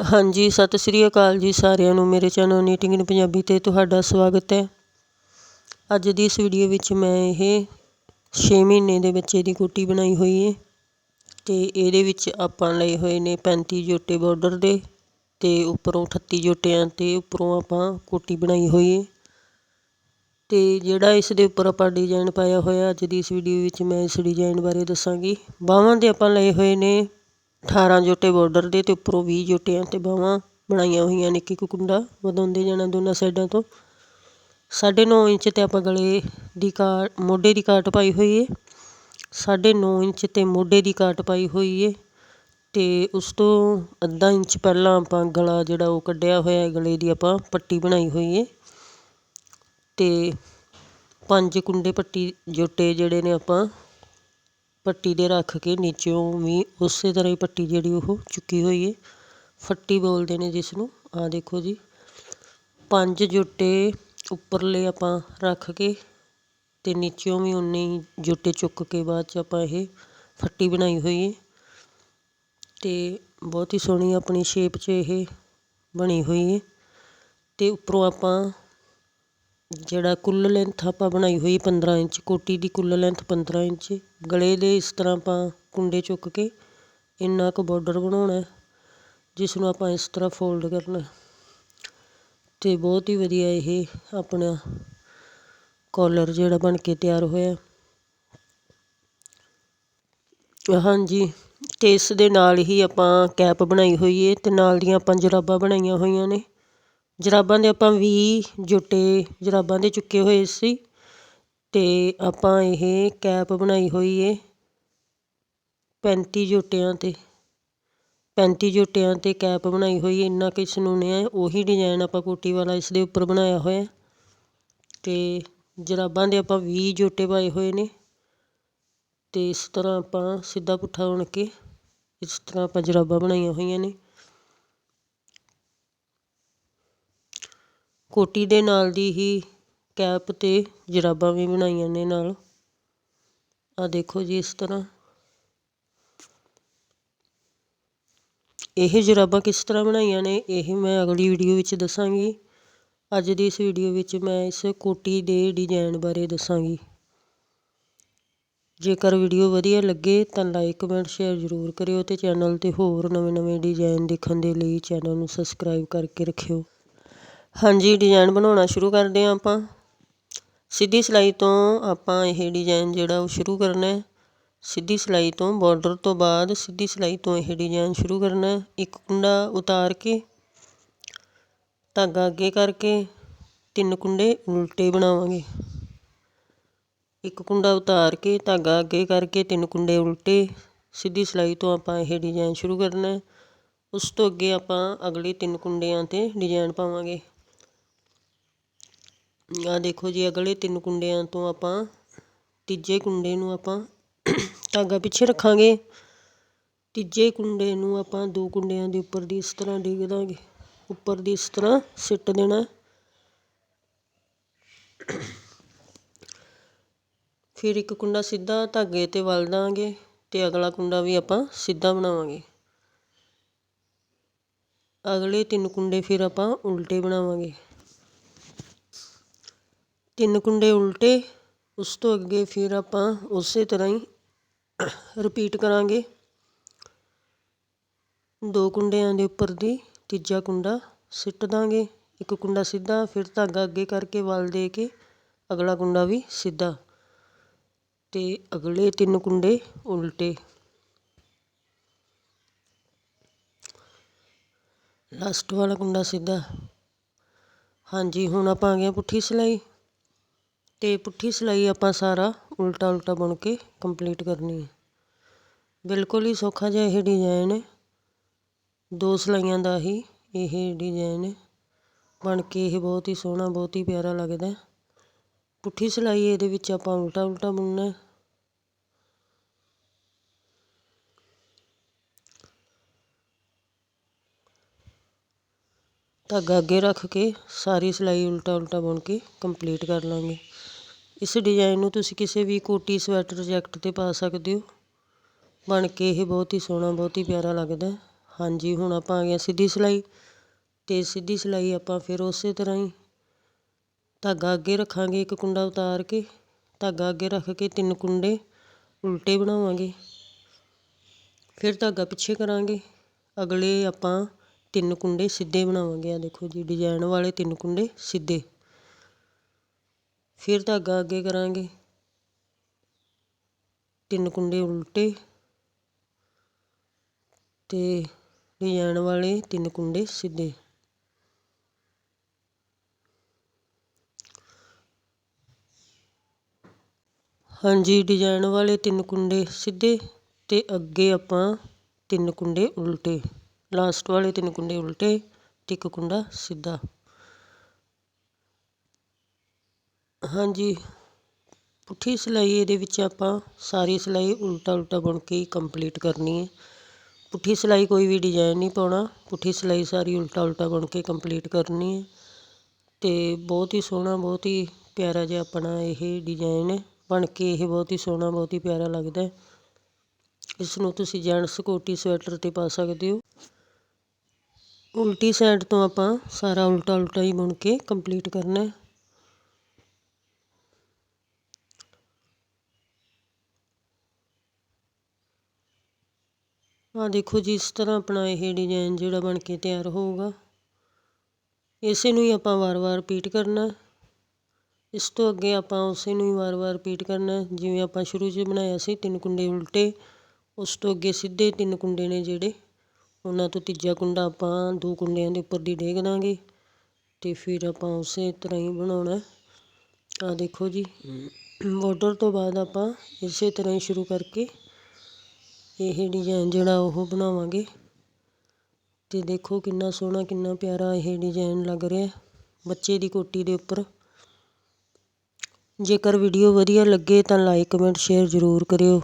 ਹਾਂਜੀ, ਸਤਿ ਸ਼੍ਰੀ ਅਕਾਲ ਜੀ ਸਾਰਿਆਂ ਨੂੰ। ਮੇਰੇ ਚੈਨਲ ਨੀਟਿੰਗ ਇਨ ਪੰਜਾਬੀ 'ਤੇ ਤੁਹਾਡਾ ਸਵਾਗਤ ਹੈ। ਅੱਜ ਦੀ ਇਸ ਵੀਡੀਓ ਵਿੱਚ ਮੈਂ ਇਹ 6 ਮਹੀਨੇ ਦੇ ਬੱਚੇ ਦੀ ਕੋਟੀ ਬਣਾਈ ਹੋਈ ਹੈ ਅਤੇ ਇਹਦੇ ਵਿੱਚ ਆਪਾਂ ਲਏ ਹੋਏ ਨੇ 35 ਜੋਟੇ ਬਾਰਡਰ ਦੇ ਅਤੇ ਉੱਪਰੋਂ 38 ਜੋਟਿਆਂ 'ਤੇ ਉੱਪਰੋਂ ਆਪਾਂ ਕੋਟੀ ਬਣਾਈ ਹੋਈ ਹੈ। ਅਤੇ ਜਿਹੜਾ ਇਸ ਦੇ ਉੱਪਰ ਆਪਾਂ ਡਿਜ਼ਾਈਨ ਪਾਇਆ ਹੋਇਆ, ਅੱਜ ਦੀ ਇਸ ਵੀਡੀਓ ਵਿੱਚ ਮੈਂ ਇਸ ਡਿਜ਼ਾਈਨ ਬਾਰੇ ਦੱਸਾਂਗੀ। ਬਾਹਾਂ ਦੇ ਆਪਾਂ ਲਏ ਹੋਏ ਨੇ 18 ਜੋਟੇ ਬਾਰਡਰ ਦੇ ਅਤੇ ਉੱਪਰੋਂ 20 ਜੋਟਿਆਂ 'ਤੇ ਬਾਹਾਂ ਬਣਾਈਆਂ ਹੋਈਆਂ ਨੇ ਇੱਕ ਇੱਕ ਕੁੰਡਾ, ਵਧਾਉਂਦੇ ਜਾਣਾ ਦੋਨਾਂ ਸਾਈਡਾਂ ਤੋਂ। ਸਾਢੇ ਨੌ ਇੰਚ 'ਤੇ ਆਪਾਂ ਗਲੇ ਦੀ ਕਾਟ, ਮੋਢੇ ਦੀ ਕਾਟ ਪਾਈ ਹੋਈ ਹੈ ਸਾਢੇ ਨੌ ਇੰਚ 'ਤੇ ਮੋਢੇ ਦੀ ਕਾਟ ਪਾਈ ਹੋਈ ਹੈ ਅਤੇ ਉਸ ਤੋਂ ਅੱਧਾ ਇੰਚ ਪਹਿਲਾਂ ਆਪਾਂ ਗਲਾ ਜਿਹੜਾ ਉਹ ਕੱਢਿਆ ਹੋਇਆ ਹੈ ਗਲੇ ਦੀ ਆਪਾਂ ਪੱਟੀ ਬਣਾਈ ਹੋਈ ਹੈ ਅਤੇ ਪੰਜ ਕੁੰਡੇ ਪੱਟੀ ਜੋਟੇ ਜਿਹੜੇ ਨੇ ਆਪਾਂ ਪੱਟੀ ਦੇ ਰੱਖ ਕੇ ਨੀਚਿਓਂ ਵੀ ਉਸੇ ਤਰ੍ਹਾਂ ਹੀ ਪੱਟੀ ਜਿਹੜੀ ਉਹ ਚੁੱਕੀ ਹੋਈ ਹੈ ਫੱਟੀ ਬੋਲਦੇ ਨੇ ਜਿਸ ਨੂੰ ਆਹ ਦੇਖੋ ਜੀ। ਪੰਜ ਜੋਟੇ ਉੱਪਰਲੇ ਆਪਾਂ ਰੱਖ ਕੇ ਅਤੇ ਨੀਚਿਓਂ ਵੀ ਉਨੇ ਹੀ ਜੋਟੇ ਚੁੱਕ ਕੇ ਬਾਅਦ 'ਚ ਆਪਾਂ ਇਹ ਫੱਟੀ ਬਣਾਈ ਹੋਈ ਹੈ ਅਤੇ ਬਹੁਤ ਹੀ ਸੋਹਣੀ ਆਪਣੀ ਸ਼ੇਪ 'ਚ ਇਹ ਬਣੀ ਹੋਈ ਹੈ ਅਤੇ ਉੱਪਰੋਂ ਆਪਾਂ ਜਿਹੜਾ ਕੁੱਲ ਲੈਂਥ ਆਪਾਂ ਬਣਾਈ ਹੋਈ 15 ਇੰਚ, ਕੋਟੀ ਦੀ ਕੁੱਲ ਲੈਂਥ 15 ਇੰਚ, ਗਲੇ ਦੇ ਇਸ ਤਰ੍ਹਾਂ ਆਪਾਂ ਕੁੰਡੇ ਚੁੱਕ ਕੇ ਇੰਨਾ ਕੁ ਬਾਰਡਰ ਬਣਾਉਣਾ ਜਿਸ ਨੂੰ ਆਪਾਂ ਇਸ ਤਰ੍ਹਾਂ ਫੋਲਡ ਕਰਨਾ ਅਤੇ ਬਹੁਤ ਹੀ ਵਧੀਆ ਇਹ ਆਪਣਾ ਕਾਲਰ ਜਿਹੜਾ ਬਣ ਕੇ ਤਿਆਰ ਹੋਇਆ ਹਾਂਜੀ ਅਤੇ ਇਸ ਦੇ ਨਾਲ ਹੀ ਆਪਾਂ ਕੈਪ ਬਣਾਈ ਹੋਈ ਹੈ ਅਤੇ ਨਾਲ ਦੀਆਂ ਆਪਾਂ ਜਰਾਬਾਂ ਬਣਾਈਆਂ ਹੋਈਆਂ ਨੇ। ਜਰਾਬਾਂ ਦੇ ਆਪਾਂ ਵੀਹ ਜੋਟੇ ਜਰਾਬਾਂ ਦੇ ਚੁੱਕੇ ਹੋਏ ਸੀ ਅਤੇ ਆਪਾਂ ਇਹ ਕੈਪ ਬਣਾਈ ਹੋਈ ਹੈ ਪੈਂਤੀ ਜੋਟਿਆਂ 'ਤੇ। ਪੈਂਤੀ ਜੋਟਿਆਂ 'ਤੇ ਕੈਪ ਬਣਾਈ ਹੋਈ ਹੈ ਇੰਨਾ ਕਿ ਸਨੂਨੇ ਹੈ ਉਹੀ ਡਿਜ਼ਾਇਨ ਆਪਾਂ ਕੋਟੀ ਵਾਲਾ ਇਸ ਦੇ ਉੱਪਰ ਬਣਾਇਆ ਹੋਇਆ। ਅਤੇ ਜਰਾਬਾਂ ਦੇ ਆਪਾਂ ਵੀਹ ਜੋਟੇ ਪਾਏ ਹੋਏ ਨੇ। ਅਤੇ ਇਸ ਤਰ੍ਹਾਂ ਆਪਾਂ ਸਿੱਧਾ ਪੁੱਠਾ ਬਣ ਕੇ ਇਸ ਤਰ੍ਹਾਂ ਆਪਾਂ ਜਰਾਬਾਂ ਬਣਾਈਆਂ ਹੋਈਆਂ ਨੇ। ਕੋਟੀ ਦੇ ਨਾਲ ਦੀ ਹੀ ਕੈਪ ਅਤੇ ਜਰਾਬਾਂ ਵੀ ਬਣਾਈਆਂ ਨੇ ਨਾਲ। ਆ ਦੇਖੋ ਜੀ ਇਸ ਤਰ੍ਹਾਂ। ਇਹ ਜਰਾਬਾਂ ਕਿਸ ਤਰ੍ਹਾਂ ਬਣਾਈਆਂ ਨੇ, ਇਹ ਮੈਂ ਅਗਲੀ ਵੀਡੀਓ ਵਿੱਚ ਦੱਸਾਂਗੀ। ਅੱਜ ਦੀ ਇਸ ਵੀਡੀਓ ਵਿੱਚ ਮੈਂ ਇਸ ਕੋਟੀ ਦੇ ਡਿਜ਼ਾਈਨ ਬਾਰੇ ਦੱਸਾਂਗੀ। ਜੇਕਰ ਵੀਡੀਓ ਵਧੀਆ ਲੱਗੇ ਤਾਂ ਲਾਈਕ, ਕਮੈਂਟ, ਸ਼ੇਅਰ ਜ਼ਰੂਰ ਕਰਿਓ ਅਤੇ ਚੈਨਲ 'ਤੇ ਹੋਰ ਨਵੇਂ ਨਵੇਂ ਡਿਜ਼ਾਈਨ ਦੇਖਣ ਦੇ ਲਈ ਚੈਨਲ ਨੂੰ ਸਬਸਕ੍ਰਾਈਬ ਕਰਕੇ ਰੱਖਿਓ। ਹਾਂਜੀ ਡਿਜ਼ਾਇਨ ਬਣਾਉਣਾ ਸ਼ੁਰੂ ਕਰਦੇ ਹਾਂ ਆਪਾਂ। ਸਿੱਧੀ ਸਿਲਾਈ ਤੋਂ ਆਪਾਂ ਇਹ ਡਿਜ਼ਾਇਨ ਜਿਹੜਾ ਉਹ ਸ਼ੁਰੂ ਕਰਨਾ ਹੈ। ਸਿੱਧੀ ਸਿਲਾਈ ਤੋਂ ਬਾਰਡਰ ਤੋਂ ਬਾਅਦ ਸਿੱਧੀ ਸਿਲਾਈ ਤੋਂ ਇਹ ਡਿਜ਼ਾਇਨ ਸ਼ੁਰੂ ਕਰਨਾ ਹੈ। ਇੱਕ ਕੁੰਡਾ ਉਤਾਰ ਕੇ, ਧਾਗਾ ਅੱਗੇ ਕਰਕੇ ਤਿੰਨ ਕੁੰਡੇ ਉਲਟੇ ਬਣਾਵਾਂਗੇ। ਇੱਕ ਕੁੰਡਾ ਉਤਾਰ ਕੇ, ਧਾਗਾ ਅੱਗੇ ਕਰਕੇ ਤਿੰਨ ਕੁੰਡੇ ਉਲਟੇ ਸਿੱਧੀ ਸਿਲਾਈ ਤੋਂ ਆਪਾਂ ਇਹ ਡਿਜ਼ਾਇਨ ਸ਼ੁਰੂ ਕਰਨਾ ਹੈ। ਉਸ ਤੋਂ ਅੱਗੇ ਆਪਾਂ ਅਗਲੇ ਤਿੰਨ ਕੁੰਡਿਆਂ 'ਤੇ ਡਿਜ਼ਾਈਨ ਪਾਵਾਂਗੇ। ਆਹ ਦੇਖੋ ਜੀ, ਅਗਲੇ ਤਿੰਨ ਕੁੰਡਿਆਂ ਤੋਂ ਆਪਾਂ ਤੀਜੇ ਕੁੰਡੇ ਨੂੰ ਆਪਾਂ ਧਾਗਾ ਪਿੱਛੇ ਰੱਖਾਂਗੇ। ਤੀਜੇ ਕੁੰਡੇ ਨੂੰ ਆਪਾਂ ਦੋ ਕੁੰਡਿਆਂ ਦੇ ਉੱਪਰ ਦੀ ਇਸ ਤਰ੍ਹਾਂ ਡਿੱਗ ਦਾਂਗੇ। ਉੱਪਰ ਦੀ ਇਸ ਤਰ੍ਹਾਂ ਸਿੱਟ ਦੇਣਾ। ਫਿਰ ਇੱਕ ਕੁੰਡਾ ਸਿੱਧਾ ਧਾਗੇ 'ਤੇ ਵਲ ਦਾਂਗੇ ਅਤੇ ਅਗਲਾ ਕੁੰਡਾ ਵੀ ਆਪਾਂ ਸਿੱਧਾ ਬਣਾਵਾਂਗੇ। ਅਗਲੇ ਤਿੰਨ ਕੁੰਡੇ ਫਿਰ ਆਪਾਂ ਉਲਟੇ ਬਣਾਵਾਂਗੇ। ਤਿੰਨ ਕੁੰਡੇ ਉਲਟੇ, ਉਸ ਤੋਂ ਅੱਗੇ ਫਿਰ ਆਪਾਂ ਉਸੇ ਤਰ੍ਹਾਂ ਹੀ ਰਿਪੀਟ ਕਰਾਂਗੇ। ਦੋ ਕੁੰਡਿਆਂ ਦੇ ਉੱਪਰ ਦੀ ਤੀਜਾ ਕੁੰਡਾ ਸਿੱਟ ਦਾਂਗੇ। ਇੱਕ ਕੁੰਡਾ ਸਿੱਧਾ, ਫਿਰ ਧਾਗਾ ਅੱਗੇ ਕਰਕੇ ਵਲ ਦੇ ਕੇ ਅਗਲਾ ਕੁੰਡਾ ਵੀ ਸਿੱਧਾ ਅਤੇ ਅਗਲੇ ਤਿੰਨ ਕੁੰਡੇ ਉਲਟੇ। ਲਾਸਟ ਵਾਲਾ ਕੁੰਡਾ ਸਿੱਧਾ। ਹਾਂਜੀ, ਹੁਣ ਆਪਾਂ ਆ ਗਏ ਪੁੱਠੀ ਸਿਲਾਈ। ਅਤੇ ਪੁੱਠੀ ਸਿਲਾਈ ਆਪਾਂ ਸਾਰਾ ਉਲਟਾ ਉਲਟਾ ਬੁਣ ਕੇ ਕੰਪਲੀਟ ਕਰਨੀ ਹੈ। ਬਿਲਕੁਲ ਹੀ ਸੌਖਾ ਜਿਹਾ ਇਹ ਡਿਜ਼ਾਇਨ ਹੈ। ਦੋ ਸਿਲਾਈਆਂ ਦਾ ਹੀ ਇਹ ਡਿਜ਼ਾਈਨ ਬਣ ਕੇ ਇਹ ਬਹੁਤ ਹੀ ਸੋਹਣਾ, ਬਹੁਤ ਹੀ ਪਿਆਰਾ ਲੱਗਦਾ ਪੁੱਠੀ ਸਿਲਾਈ ਇਹਦੇ ਵਿੱਚ ਆਪਾਂ ਉਲਟਾ ਉਲਟਾ ਬੁਣਨਾ ਧਾਗਾ ਅੱਗੇ ਰੱਖ ਕੇ ਸਾਰੀ ਸਿਲਾਈ ਉਲਟਾ ਉਲਟਾ ਬੁਣ ਕੇ ਕੰਪਲੀਟ ਕਰ ਲਾਂਗੇ। ਇਸ ਡਿਜ਼ਾਈਨ ਨੂੰ ਤੁਸੀਂ ਕਿਸੇ ਵੀ ਕੋਟੀ, ਸਵੈਟਰ, ਜੈਕਟ 'ਤੇ ਪਾ ਸਕਦੇ ਹੋ। ਬਣ ਕੇ ਇਹ ਬਹੁਤ ਹੀ ਸੋਹਣਾ, ਬਹੁਤ ਹੀ ਪਿਆਰਾ ਲੱਗਦਾ। ਹਾਂਜੀ, ਹੁਣ ਆਪਾਂ ਆ ਗਿਆ ਸਿੱਧੀ ਸਿਲਾਈ ਅਤੇ ਸਿੱਧੀ ਸਿਲਾਈ ਆਪਾਂ ਫਿਰ ਉਸੇ ਤਰ੍ਹਾਂ ਹੀ ਧਾਗਾ ਅੱਗੇ ਰੱਖਾਂਗੇ, ਇੱਕ ਕੁੰਡਾ ਉਤਾਰ ਕੇ। ਧਾਗਾ ਅੱਗੇ ਰੱਖ ਕੇ ਤਿੰਨ ਕੁੰਡੇ ਉਲਟੇ ਬਣਾਵਾਂਗੇ। ਫਿਰ ਧਾਗਾ ਪਿੱਛੇ ਕਰਾਂਗੇ। ਅਗਲੇ ਆਪਾਂ ਤਿੰਨ ਕੁੰਡੇ ਸਿੱਧੇ ਬਣਾਵਾਂਗੇ ਆ ਦੇਖੋ ਜੀ ਡਿਜ਼ਾਈਨ ਵਾਲੇ ਤਿੰਨ ਕੁੰਡੇ ਸਿੱਧੇ। ਫਿਰ ਧਾਗਾ ਅੱਗੇ ਕਰਾਂਗੇ। ਤਿੰਨ ਕੁੰਡੇ ਉਲਟੇ। ਤੇ ਡਿਜ਼ਾਈਨ ਵਾਲੇ ਤਿੰਨ ਕੁੰਡੇ ਸਿੱਧੇ। ਹਾਂਜੀ ਡਿਜ਼ਾਈਨ ਵਾਲੇ ਤਿੰਨ ਕੁੰਡੇ ਸਿੱਧੇ ਤੇ ਅੱਗੇ ਆਪਾਂ ਤਿੰਨ ਕੁੰਡੇ ਉਲਟੇ। ਲਾਸਟ ਵਾਲੇ ਤਿੰਨ ਕੁੰਡੇ ਉਲਟੇ ਤੇ ਇੱਕ ਕੁੰਡਾ ਸਿੱਧਾ ਹਾਂਜੀ, ਪੁੱਠੀ ਸਿਲਾਈ ਇਹਦੇ ਵਿੱਚ ਆਪਾਂ ਸਾਰੀ ਸਿਲਾਈ ਉਲਟਾ ਉਲਟਾ ਬੁਣ ਕੇ ਹੀ ਕੰਪਲੀਟ ਕਰਨੀ ਹੈ। ਪੁੱਠੀ ਸਿਲਾਈ ਕੋਈ ਵੀ ਡਿਜ਼ਾਈਨ ਨਹੀਂ ਪਾਉਣਾ, ਪੁੱਠੀ ਸਿਲਾਈ ਸਾਰੀ ਉਲਟਾ ਉਲਟਾ ਬੁਣ ਕੇ ਕੰਪਲੀਟ ਕਰਨੀ ਹੈ। ਤੇ ਬਹੁਤ ਹੀ ਸੋਹਣਾ, ਬਹੁਤ ਹੀ ਪਿਆਰਾ ਜਿਹਾ ਆਪਣਾ ਇਹ ਡਿਜ਼ਾਈਨ ਹੈ। ਬਣ ਕੇ ਇਹ ਬਹੁਤ ਹੀ ਸੋਹਣਾ, ਬਹੁਤ ਹੀ ਪਿਆਰਾ ਲੱਗਦਾ ਇਸ ਨੂੰ ਤੁਸੀਂ ਜੈਂਟਸ ਕੋਟੀ ਸਵੈਟਰ 'ਤੇ ਪਾ ਸਕਦੇ ਹੋ। ਉਲਟੀ ਸਾਈਡ ਤੋਂ ਆਪਾਂ ਸਾਰਾ ਉਲਟਾ ਉਲਟਾ ਹੀ ਬੁਣ ਕੇ ਕੰਪਲੀਟ ਕਰਨਾ ਹੈ। ਆ ਦੇਖੋ ਜੀ, ਇਸ ਤਰ੍ਹਾਂ ਆਪਣਾ ਇਹ ਡਿਜ਼ਾਈਨ ਜਿਹੜਾ ਬਣ ਕੇ ਤਿਆਰ ਹੋਊਗਾ। ਇਸੇ ਨੂੰ ਹੀ ਆਪਾਂ ਵਾਰ-ਵਾਰ ਰਿਪੀਟ ਕਰਨਾ ਇਸ ਤੋਂ ਅੱਗੇ ਆਪਾਂ ਉਸੇ ਨੂੰ ਹੀ ਵਾਰ-ਵਾਰ ਰਿਪੀਟ ਕਰਨਾ ਜਿਵੇਂ ਆਪਾਂ ਸ਼ੁਰੂ 'ਚ ਬਣਾਇਆ ਸੀ ਤਿੰਨ ਕੁੰਡੇ ਉਲਟੇ, ਉਸ ਤੋਂ ਅੱਗੇ ਸਿੱਧੇ ਤਿੰਨ ਕੁੰਡੇ ਨੇ ਜਿਹੜੇ ਉਹਨਾਂ ਤੋਂ ਤੀਜਾ ਕੁੰਡਾ ਆਪਾਂ ਦੋ ਕੁੰਡਿਆਂ ਦੇ ਉੱਪਰ ਦੀ ਡੇਗ ਦਾਂਗੇ ਅਤੇ ਫਿਰ ਆਪਾਂ ਉਸੇ ਤਰ੍ਹਾਂ ਹੀ ਬਣਾਉਣਾ ਆ ਦੇਖੋ ਜੀ। ਬਾਰਡਰ ਤੋਂ ਬਾਅਦ ਆਪਾਂ ਇਸੇ ਤਰ੍ਹਾਂ ਹੀ ਸ਼ੁਰੂ ਕਰਕੇ ਇਹ ਡਿਜ਼ਾਈਨ ਜਿਹੜਾ ਉਹ ਬਣਾਵਾਂਗੇ। ਤੇ ਦੇਖੋ ਕਿੰਨਾ ਸੋਹਣਾ, ਕਿੰਨਾ ਪਿਆਰਾ ਇਹ ਡਿਜ਼ਾਈਨ ਲੱਗ ਰਿਹਾ ਬੱਚੇ ਦੀ ਕੋਟੀ ਦੇ ਉੱਪਰ। ਜੇਕਰ ਵੀਡੀਓ ਵਧੀਆ ਲੱਗੇ ਤਾਂ ਲਾਈਕ ਕਮੈਂਟ ਸ਼ੇਅਰ ਜ਼ਰੂਰ ਕਰਿਓ।